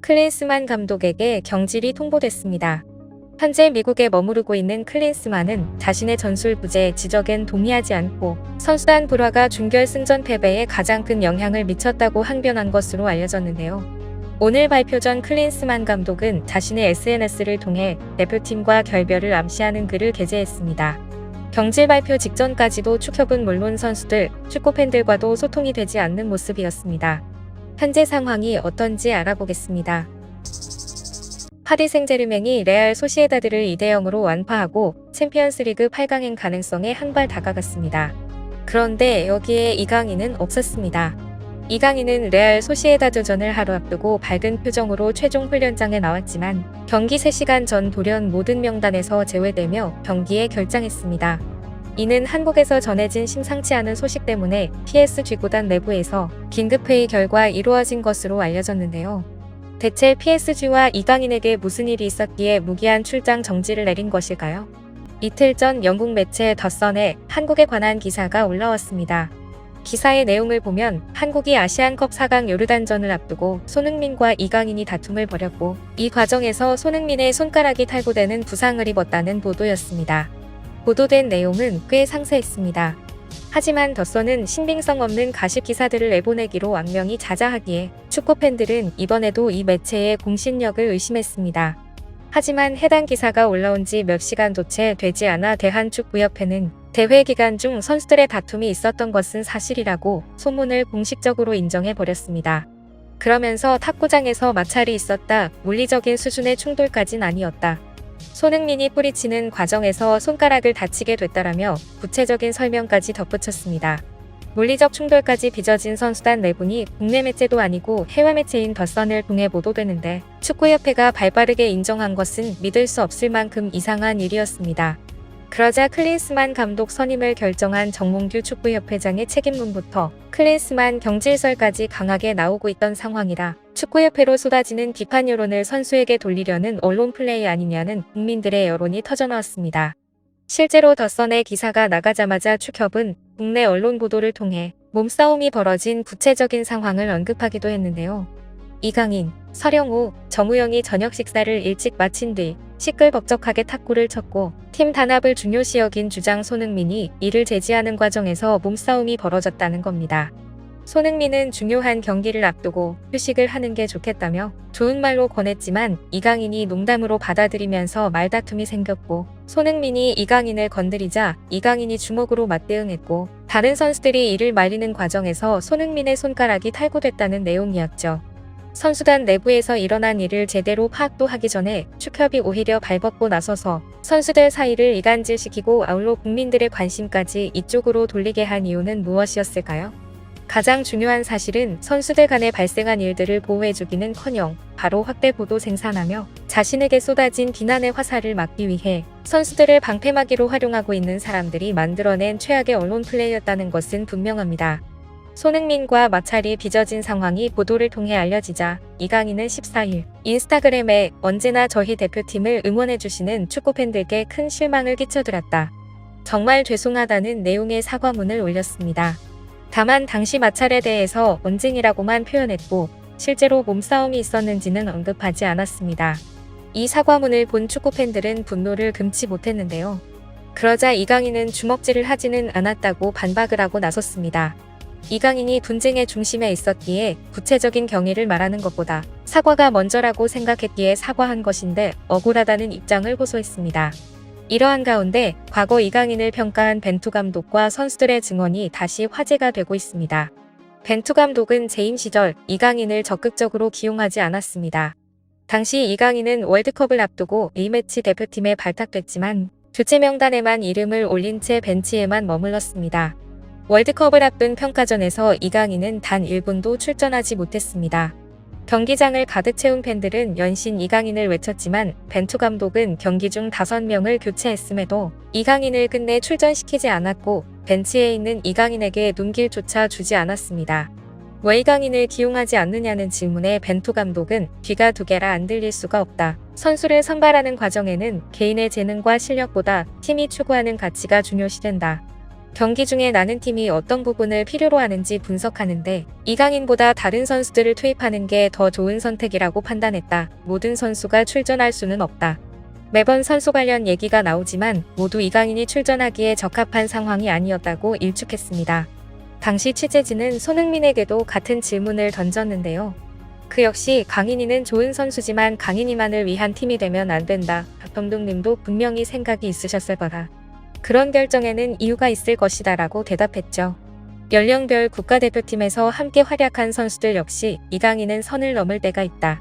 클린스만 감독에게 경질이 통보됐습니다. 현재 미국에 머무르고 있는 클린스만은 자신의 전술 부재 지적엔 동의하지 않고 선수단 불화가 준결승전 패배에 가장 큰 영향을 미쳤다고 항변한 것으로 알려졌는데요. 오늘 발표 전 클린스만 감독은 자신의 SNS를 통해 대표팀과 결별을 암시하는 글을 게재했습니다. 경질 발표 직전까지도 축협은 물론 선수들, 축구 팬들과도 소통이 되지 않는 모습이었습니다. 현재 상황이 어떤지 알아보겠습니다. 파리 생제르맹이 레알 소시에다드를 2대 0으로 완파하고 챔피언스리그 8강행 가능성에 한 발 다가갔습니다. 그런데 여기에 이강인은 없었습니다. 이강인은 레알 소시에다드전을 하루 앞두고 밝은 표정으로 최종 훈련장에 나왔지만 경기 3시간 전 돌연 모든 명단에서 제외되며 경기에 결장했습니다. 이는 한국에서 전해진 심상치 않은 소식 때문에 PSG 구단 내부에서 긴급회의 결과 이루어진 것으로 알려졌는데요. 대체 PSG와 이강인에게 무슨 일이 있었기에 무기한 출장 정지를 내린 것일까요? 이틀 전 영국 매체 더선에 한국에 관한 기사가 올라왔습니다. 기사의 내용을 보면 한국이 아시안컵 4강 요르단전을 앞두고 손흥민과 이강인이 다툼을 벌였고 이 과정에서 손흥민의 손가락이 탈구되는 부상을 입었다는 보도였습니다. 보도된 내용은 꽤 상세했습니다. 하지만 더선은 신빙성 없는 가십 기사들을 내보내기로 악명이 자자하기에 축구 팬들은 이번에도 이 매체의 공신력을 의심했습니다. 하지만 해당 기사가 올라온 지 몇 시간도 채 되지 않아 대한축구협회는 대회 기간 중 선수들의 다툼이 있었던 것은 사실이라고 소문을 공식적으로 인정해 버렸습니다. 그러면서 탁구장에서 마찰이 있었다, 물리적인 수준의 충돌까진 아니었다. 손흥민이 뿌리치는 과정에서 손가락을 다치게 됐다라며 구체적인 설명까지 덧붙였습니다. 물리적 충돌까지 빚어진 선수단 내분이 국내 매체도 아니고 해외 매체인 더선을 통해 보도되는데 축구협회가 발빠르게 인정한 것은 믿을 수 없을 만큼 이상한 일이었습니다. 그러자 클린스만 감독 선임을 결정한 정몽규 축구협회장의 책임론부터 클린스만 경질설까지 강하게 나오고 있던 상황이라 축구협회로 쏟아지는 비판 여론을 선수에게 돌리려는 언론 플레이 아니냐는 국민들의 여론이 터져나왔습니다. 실제로 더선의 기사가 나가자마자 축협은 국내 언론 보도를 통해 몸싸움이 벌어진 구체적인 상황을 언급하기도 했는데요. 이강인, 서령우, 정우영이 저녁 식사를 일찍 마친 뒤 시끌벅적하게 탁구를 쳤고 팀 단합을 중요시 여긴 주장 손흥민이 이를 제지하는 과정에서 몸싸움이 벌어졌다는 겁니다. 손흥민은 중요한 경기를 앞두고 휴식을 하는 게 좋겠다며 좋은 말로 권했지만 이강인이 농담으로 받아들이면서 말다툼이 생겼고 손흥민이 이강인을 건드리자 이강인이 주먹으로 맞대응했고 다른 선수들이 이를 말리는 과정에서 손흥민의 손가락이 탈구됐다는 내용이었죠. 선수단 내부에서 일어난 일을 제대로 파악도 하기 전에 축협이 오히려 발벗고 나서서 선수들 사이를 이간질시키고 아울러 국민들의 관심까지 이쪽으로 돌리게 한 이유는 무엇이었을까요? 가장 중요한 사실은 선수들 간에 발생한 일들을 보호해주기는 커녕 바로 확대 보도 생산하며 자신에게 쏟아진 비난의 화살을 막기 위해 선수들을 방패막이로 활용하고 있는 사람들이 만들어낸 최악의 언론 플레이였다는 것은 분명합니다. 손흥민과 마찰이 빚어진 상황이 보도를 통해 알려지자 이강인은 14일 인스타그램에 언제나 저희 대표팀을 응원해주시는 축구팬들께 큰 실망을 끼쳐드렸다. 정말 죄송하다는 내용의 사과문을 올렸습니다. 다만 당시 마찰에 대해서 언쟁이라고만 표현했고 실제로 몸싸움이 있었는지는 언급하지 않았습니다. 이 사과문을 본 축구팬들은 분노를 금치 못했는데요. 그러자 이강인은 주먹질을 하지는 않았다고 반박을 하고 나섰습니다. 이강인이 분쟁의 중심에 있었기에 구체적인 경위를 말하는 것보다 사과가 먼저라고 생각했기에 사과한 것인데 억울하다는 입장을 호소했습니다. 이러한 가운데 과거 이강인을 평가한 벤투 감독과 선수들의 증언이 다시 화제가 되고 있습니다. 벤투 감독은 재임 시절 이강인을 적극적으로 기용하지 않았습니다. 당시 이강인은 월드컵을 앞두고 A매치 대표팀에 발탁됐지만 교체 명단에만 이름을 올린 채 벤치에만 머물렀습니다. 월드컵을 앞둔 평가전에서 이강인은 단 1분도 출전하지 못했습니다. 경기장을 가득 채운 팬들은 연신 이강인을 외쳤지만 벤투 감독은 경기 중 5명을 교체했음에도 이강인을 끝내 출전시키지 않았고 벤치에 있는 이강인에게 눈길조차 주지 않았습니다. 왜 이강인을 기용하지 않느냐는 질문에 벤투 감독은 귀가 두 개라 안 들릴 수가 없다. 선수를 선발하는 과정에는 개인의 재능과 실력보다 팀이 추구하는 가치가 중요시된다. 경기 중에 나는 팀이 어떤 부분을 필요로 하는지 분석하는데 이강인보다 다른 선수들을 투입하는 게 더 좋은 선택이라고 판단했다. 모든 선수가 출전할 수는 없다. 매번 선수 관련 얘기가 나오지만 모두 이강인이 출전하기에 적합한 상황이 아니었다고 일축했습니다. 당시 취재진은 손흥민에게도 같은 질문을 던졌는데요. 그 역시 강인이는 좋은 선수지만 강인이만을 위한 팀이 되면 안 된다. 박범둥님도 분명히 생각이 있으셨을 거다. 그런 결정에는 이유가 있을 것이다 라고 대답했죠. 연령별 국가대표팀에서 함께 활약한 선수들 역시 이강인은 선을 넘을 때가 있다.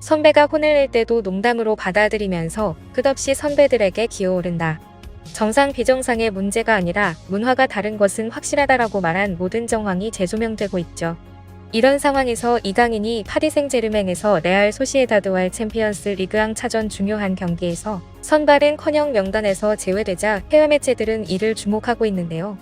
선배가 혼을 낼 때도 농담으로 받아들이면서 끝없이 선배들에게 기어오른다. 정상 비정상의 문제가 아니라 문화가 다른 것은 확실하다라고 말한 모든 정황이 재조명되고 있죠. 이런 상황에서 이강인이 파리 생제르맹에서 레알 소시에다드와의 챔피언스 리그왕 차전 중요한 경기에서 선발은커녕 명단에서 제외되자 해외 매체들은 이를 주목하고 있는데요.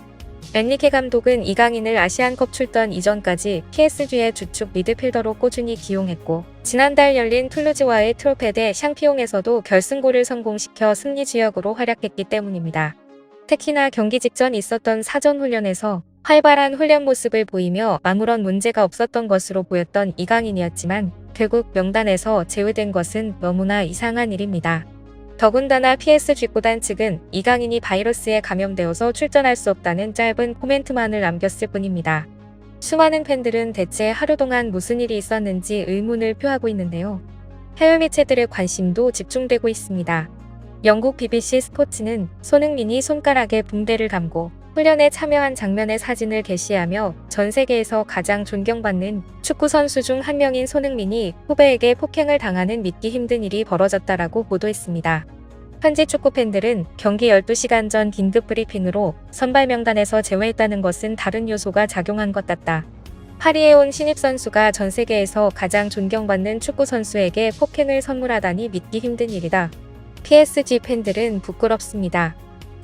엔리케 감독은 이강인을 아시안컵 출전 이전까지 PSG의 주축 미드필더로 꾸준히 기용했고 지난달 열린 툴루즈와의 트로페데 샹피용에서도 결승골을 성공시켜 승리 지역으로 활약했기 때문입니다. 특히나 경기 직전 있었던 사전 훈련에서 활발한 훈련 모습을 보이며 아무런 문제가 없었던 것으로 보였던 이강인이었지만 결국 명단에서 제외된 것은 너무나 이상한 일입니다. 더군다나 PSG 구단 측은 이강인이 바이러스에 감염되어서 출전할 수 없다는 짧은 코멘트만을 남겼을 뿐입니다. 수많은 팬들은 대체 하루 동안 무슨 일이 있었는지 의문을 표하고 있는데요. 해외 매체들의 관심도 집중되고 있습니다. 영국 BBC 스포츠는 손흥민이 손가락에 붕대를 감고 훈련에 참여한 장면의 사진을 게시하며 전 세계에서 가장 존경받는 축구 선수 중 한 명인 손흥민이 후배에게 폭행을 당하는 믿기 힘든 일이 벌어졌다라고 보도했습니다. 현지 축구 팬들은 경기 12시간 전 긴급 브리핑으로 선발 명단에서 제외했다는 것은 다른 요소가 작용한 것 같다. 파리에 온 신입 선수가 전 세계에서 가장 존경받는 축구 선수에게 폭행을 선물하다니 믿기 힘든 일이다. PSG 팬들은 부끄럽습니다.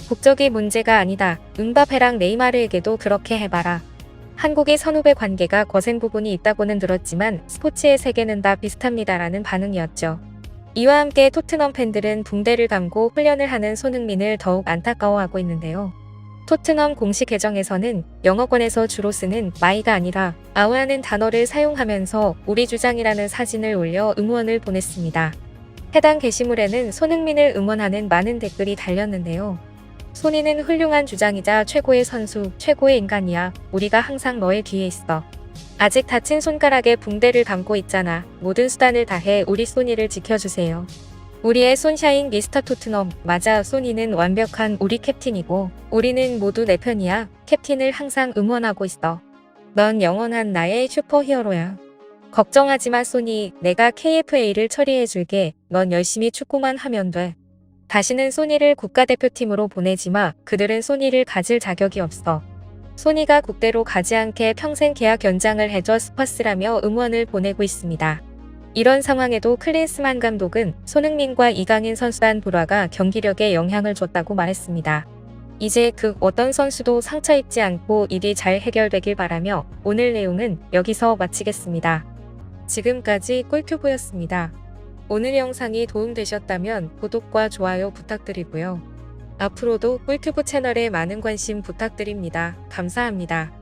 국적이 문제가 아니다. 은바페랑 네이마르에게도 그렇게 해봐라. 한국의 선후배 관계가 거센 부분이 있다고는 들었지만 스포츠의 세계는 다 비슷합니다라는 반응이었죠. 이와 함께 토트넘 팬들은 붕대를 감고 훈련을 하는 손흥민을 더욱 안타까워하고 있는데요. 토트넘 공식 계정에서는 영어권에서 주로 쓰는 마이가 아니라 아우라는 단어를 사용하면서 우리 주장이라는 사진을 올려 응원을 보냈습니다. 해당 게시물에는 손흥민을 응원하는 많은 댓글이 달렸는데요. 손이는 훌륭한 주장이자 최고의 선수, 최고의 인간이야. 우리가 항상 너의 뒤에 있어. 아직 다친 손가락에 붕대를 감고 있잖아. 모든 수단을 다해 우리 소니를 지켜주세요. 우리의 손샤인 미스터 토트넘. 맞아, 소니는 완벽한 우리 캡틴이고, 우리는 모두 내 편이야. 캡틴을 항상 응원하고 있어. 넌 영원한 나의 슈퍼 히어로야. 걱정하지 마, 소니. 내가 KFA를 처리해줄게. 넌 열심히 축구만 하면 돼. 다시는 소니를 국가대표팀으로 보내지 마. 그들은 소니를 가질 자격이 없어. 소니가 국대로 가지 않게 평생 계약 연장을 해줘 스퍼스라며 응원을 보내고 있습니다. 이런 상황에도 클린스만 감독은 손흥민과 이강인 선수단 불화가 경기력에 영향을 줬다고 말했습니다. 이제 그 어떤 선수도 상처 입지 않고 일이 잘 해결되길 바라며 오늘 내용은 여기서 마치겠습니다. 지금까지 꿀튜브였습니다. 오늘 영상이 도움되셨다면 구독과 좋아요 부탁드리고요. 앞으로도 꿀튜브 채널에 많은 관심 부탁드립니다. 감사합니다.